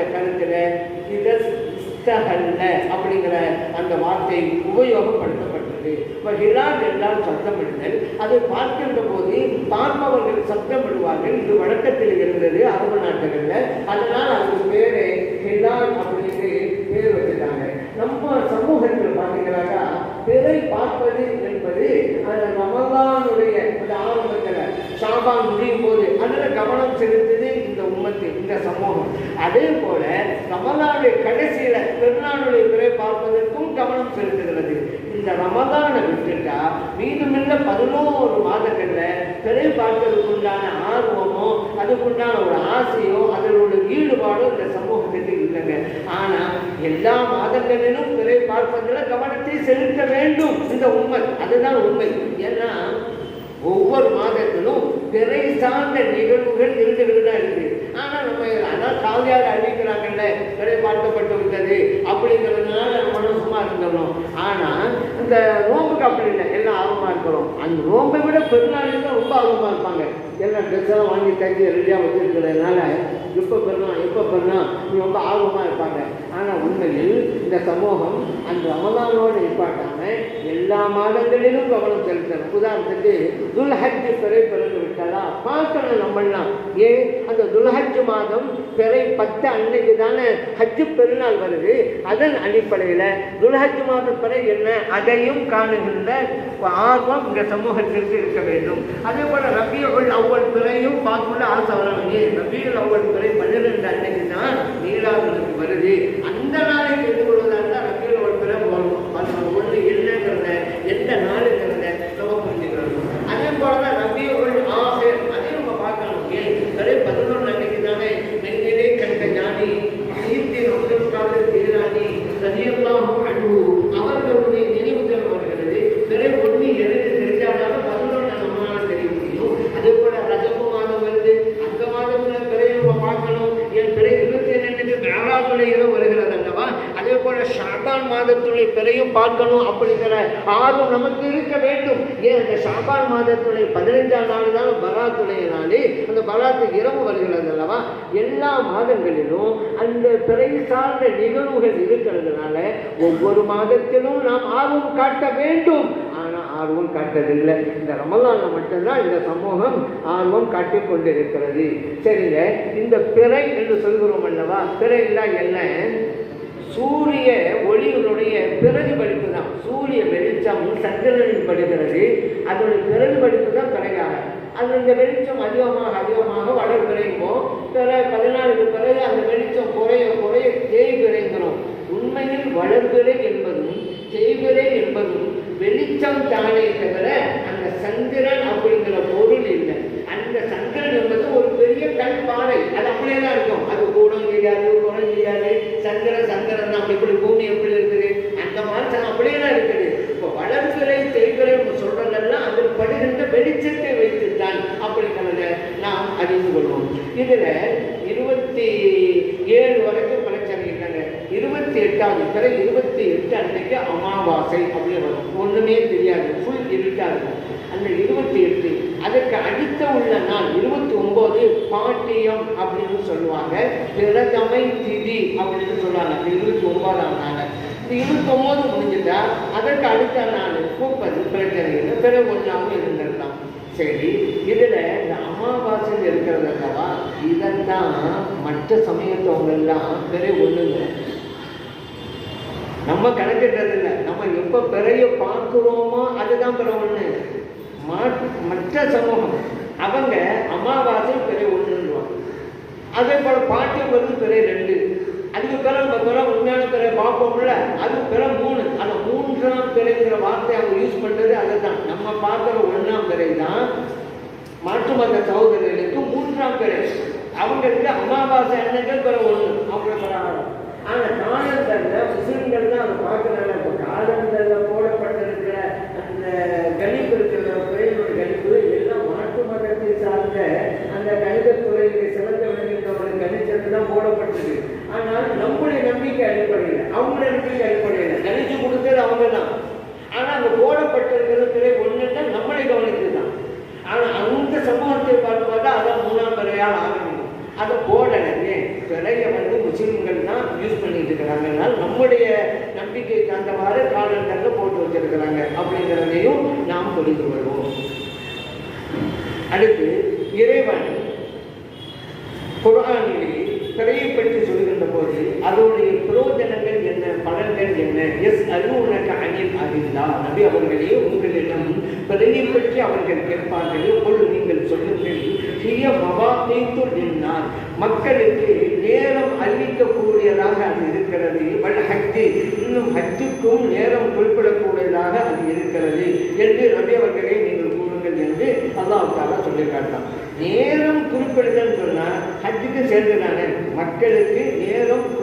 அந்த கருத்துல அப்படிங்கிற அந்த வார்த்தை உபயோகப்படுத்தப்பட்டது. இப்போ ஹிலால் என்றால் சத்தமிடுதல் அதை பார்க்கின்ற போது பார்ப்பவர்கள் சத்தமிடுவார்கள் இது வழக்கத்தில் இருந்தது அரபு நாட்டுகளில் அதனால் அதுக்கு பேரு ஹிலால் அப்படின்னு பேர் வச்சுட்டாங்க. நம்ம சமூகத்தில் பார்த்தீங்கன்னாக்கா பிறை பார்ப்பது என்பது அந்த ரமலானுடைய அந்த ஆரம்பத்தில் ஷாபான் முடியும் போது அதில் கவனம் செலுத்துது இந்த உம்மத்து இந்த சமூகம் அதே போல ரமதானுடைய கடைசியில பெருநாளுடைய பிறை பார்ப்பதற்கும் கவனம் செலுத்துகிறது. இந்த ரமதானை விட்டுட்டா மீதுமில்ல பதினோரு மாதங்கள்ல பிறை பார்ப்பதற்குண்டான ஆர்வமோ அதுக்குண்டான ஒரு ஆசையோ அதனுடைய ஈடுபாடும் ஈடுபாடோ இந்த சமூகத்துக்கு இல்லைங்க. ஆனா எல்லா மாதங்களிலும் பிறை பார்ப்பதில் கவனத்தை செலுத்த வேண்டும். இந்த உண்மை. அதுதான் உண்மை. ஏன்னா ஒவ்வொரு மாதத்திலும் திரை சார்ந்த நிகழ்வுகள் இருந்துகிட்டு தான் இருக்கு ஆனால் நம்ம அதான் காவியார் அறிவிக்கிறாங்கல்ல திரை பார்க்கப்பட்டு விட்டது அப்படிங்கிறதுனால நம்ம இருந்தோம் ஆனால் இந்த ரோம்புக்கு அப்படி இல்லை. எல்லாம் ஆர்வமாக இருக்கிறோம். அந்த ரோம்பை விட பெருநாளுக்கு தான் ரொம்ப ஆர்வமாக இருப்பாங்க. எல்லாம் ட்ரெஸ்ஸெல்லாம் வாங்கி தங்கி ரெடியாக வச்சுருக்கிறதுனால எப்போ பெறலாம் எப்போ பெறலாம் நீ ரொம்ப ஆர்வமாக இருப்பாங்க. ஆனால் உண்மையில் இந்த சமூகம் அந்த ரமலானோடு நிப்பாட்டாமல் எல்லா மாதங்களிலும் கவனம் செலுத்தணும். உதாரணத்துக்கு துல்ஹஜ் பிறை பிறந்து விட்டாலா பார்க்கணும் நம்மளாம் ஏன்? அந்த துலஹஜ் மாதம் பிறை பத்து அன்னைக்கு தானே ஹஜ்ஜு பெருநாள் வருது. அதன் அடிப்படையில் துலஹஜ் மாதம் பிறை என்ன? அதையும் காணுகின்ற ஆர்வம் இந்த சமூகத்திற்கு இருக்க வேண்டும். அதே போல் ரபியுள் அவ்வள் பிறையும் பார்க்கணும்னு ஆசை வரணும். ஏன்? ரபியுள் அவ்வள் பிறை பன்னிரெண்டு அன்னைக்கு தான் நீலாவதுக்கு வருது. அந்த நாளைக்கு தெரிந்து கொள்வதாக இருந்தால் ரபியுல் அவ்வள் பிறை வரும் அது ஒன்று என்னங்கிறத எந்த நாளுங்கிறத நம்ம புரிஞ்சுக்கணும் அதே போல தான் ரபியுல் ஆசிர் அதையும் நம்ம பார்க்கணும் ஏன் பிறை பதினொன்று அன்னைக்கு தானே மென்னிலே கண்ட ஞானி ஈர்த்தின் அப்துல் காதர் ஜெயராணி ரதியல்லாஹும் அன்பு அவர்களுடைய நினைவுகள் வருகிறது பிறை ஒன்று எனக்கு தெரிஞ்சாலும் பதினொன்று நம்மளால தெரிய முடியும் அதே போல ரஜபு மாதம் வருது அந்த மாதத்துல பிறை நம்ம பார்க்கணும் என் பிறை இருபத்தி ரெண்டுக்கு மேலாதுடைய இரவு வருகிறது அல்லவா அதே போல ஷாபான் மாதத்துடைய பிறையும் பார்க்கணும் அப்படிங்கிற ஆர்வம் நமக்கு இருக்க வேண்டும். ஏன் அந்த ஷாபான் மாதத்துடைய பதினைஞ்சாம் நாள் தான் பராத்துடைய நாளே அந்த பராத்து இரவு வருகிறது அல்லவா எல்லா மாதங்களிலும் அந்த பிறை சார்ந்த நிகழ்வுகள் இருக்கிறதுனால ஒவ்வொரு மாதத்திலும் நாம் ஆர்வம் காட்ட வேண்டும். ஆனால் ஆர்வம் காட்டதில்லை. இந்த ரமலானில் மட்டும்தான் இந்த சமூகம் ஆர்வம் காட்டிக் கொண்டிருக்கிறது. சரிங்க இந்த பிறை என்று சொல்கிறோம் அல்லவா? பிறைன்னா என்ன? சூரிய ஒளியினுடைய பிரதிபலிப்பு தான். சூரிய வெளிச்சம் சந்திரனில் படுகிறது. அதனுடைய பிரதிபலிப்பு தான் பிறையாக அது இந்த வெளிச்சம் அதிகமாக அதிகமாக வளர் விரைக்கும் பிற பதினாலுக்கு பிறகு அந்த வெளிச்சம் குறைய குறைய தேய்விரைங்கிறோம் உண்மையில் வளர்பிறை என்பதும் தேய்விரை என்பதும் வெளிச்சம் தானே தவிர அந்த சந்திரன் அப்படிங்கிற பொருள் இல்லை அந்த சந்திரன் என்பது ஒரு பெரிய கல் பாறை அது அப்படியே தான் இருக்கும் அது கூடம் செய்யாது குணம் செய்யாது நம்ம இப்படி எப்படி பூமி எப்படி இருக்குது? அந்த மாதிரி அப்படியே தான் இருக்குது. இப்போ வளர்பிறை தேய்பிறை சொல்றதெல்லாம் அதில் படுகின்ற வெளிச்சத்தை வைத்துத்தான் அப்படிங்கிறத நாம் அறிந்து கொள்வோம். இதுல இருபத்தி ஏழு வரை இருபத்தி எட்டாவது பிறகு இருபத்தி எட்டு அன்னைக்கு அமாவாசை அப்படின்னு வரும். ஒன்றுமே தெரியாது. ஃபுல் இருட்டாக இருக்கும். அந்த இருபத்தி எட்டு அதற்கு அடுத்த உள்ள நாள் இருபத்தி ஒன்பது பாட்டியம் அப்படின்னு சொல்லுவாங்க. பிரதமை திதி அப்படின்னு சொல்லுவாங்க. அந்த இருபத்தி ஒன்பதாம் நாள். இந்த இருபத்தி ஒன்பது முடிஞ்சுட்டா அதற்கு அடுத்த நாள் முப்பது பிரச்சனை இல்லை பிறகு ஒன்றாவும் இருந்திருக்கலாம். சரி இதில் இந்த அமாவாசை இருக்கிறது அல்லவா? இதெல்லாம் மற்ற சமயத்தவங்க பெரிய ஒன்றுங்க நம்ம கணக்கிட்டது இல்லை. நம்ம எப்ப பிறைய பார்க்குறோமோ அதுதான் பிற ஒண்ணு மற்ற சமூகம். அவங்க அமாவாசை பிறை ஒன்றுவாங்க அதே போல பாட்டியம் வந்து பிறை ரெண்டு. அதுக்கு பிறகு நம்ம பிற உண்மையான பிறை பார்ப்போம்ல அது பிற மூணு. அந்த மூன்றாம் பிறைங்கிற வார்த்தை அவங்க யூஸ் பண்றது அதுதான். நம்ம பார்க்குற ஒன்றாம் பிறை தான் மாற்று மத சகோதரர்களுக்கு மூன்றாம் பிறை. அவங்களுக்கு அமாவாசை அன்னைக்கு பிற ஒன்று அவங்களுக்கு பிறகு ஆனால் காலந்தரில் முஸ்லிம்கள் தான் அதை பார்க்குறாங்க இப்போ காலந்தரில் போடப்பட்டிருக்கிற அந்த கணிப்பு இருக்கிற பிறையினுடைய கணிப்பு எல்லாம் மாற்று மதத்தை சார்ந்த அந்த கணிதத்துறைக்கு சிறந்த விளங்கிட்டவங்களை கணிச்சது தான் ஆனால் நம்முடைய நம்பிக்கை அடிப்படையில் அவங்களுடைய நம்பிக்கை அடிப்படையில் நினைச்சு கொடுத்தது அவங்க தான் ஆனால் அங்கே போடப்பட்டிருக்கிற ஒன்று நம்மளை கவனித்து தான் ஆனால் அந்த சமூகத்தை பார்த்து பார்த்தா அதான் மூணாம் பிறையால் ஆரம்பிக்கும் அதை போடலை பிறைய வந்து முஸ்லீம்கள் தான் யூஸ் பண்ணிட்டு இருக்கிறாங்க அதனால் நம்முடைய நம்பிக்கை தந்தவாறு காலண்டரில் போட்டு வச்சிருக்கிறாங்க அப்படிங்கிறதையும் நாம் புரிந்து கொள்வோம். அடுத்து இறைவன் குரானிலே பிறையை பற்றி சொல்கின்ற போது அதனுடைய பிரயோஜனங்கள் என்ன பலன்கள் என்ன? எஸ் அருணக்க அணில் அறிந்தா நபி அவர்களே உங்களிடம் பிறையை பற்றி அவர்கள் கேட்பார்கள். கொள் நீங்கள் சொல்லுங்கள் சிறிய மவாத்தைத்து நின்றார் மக்களுக்கு நேரம் அறிவிக்கக்கூடியதாக அது இருக்கிறது. வல் ஹக்தி இன்னும் ஹஜ்ஜுக்கும் நேரம் குறிப்பிடக்கூடியதாக அது இருக்கிறது என்று நபி அவர்களே நீங்கள் கூறுங்கள் என்று அல்லாஹ் தாலா சொல்லி காட்டான் நேரம் குறிப்பிடுதல் சொன்னால் ஹஜ்ஜுக்கு சேர்ந்துதானே மக்களுக்கு நேரம்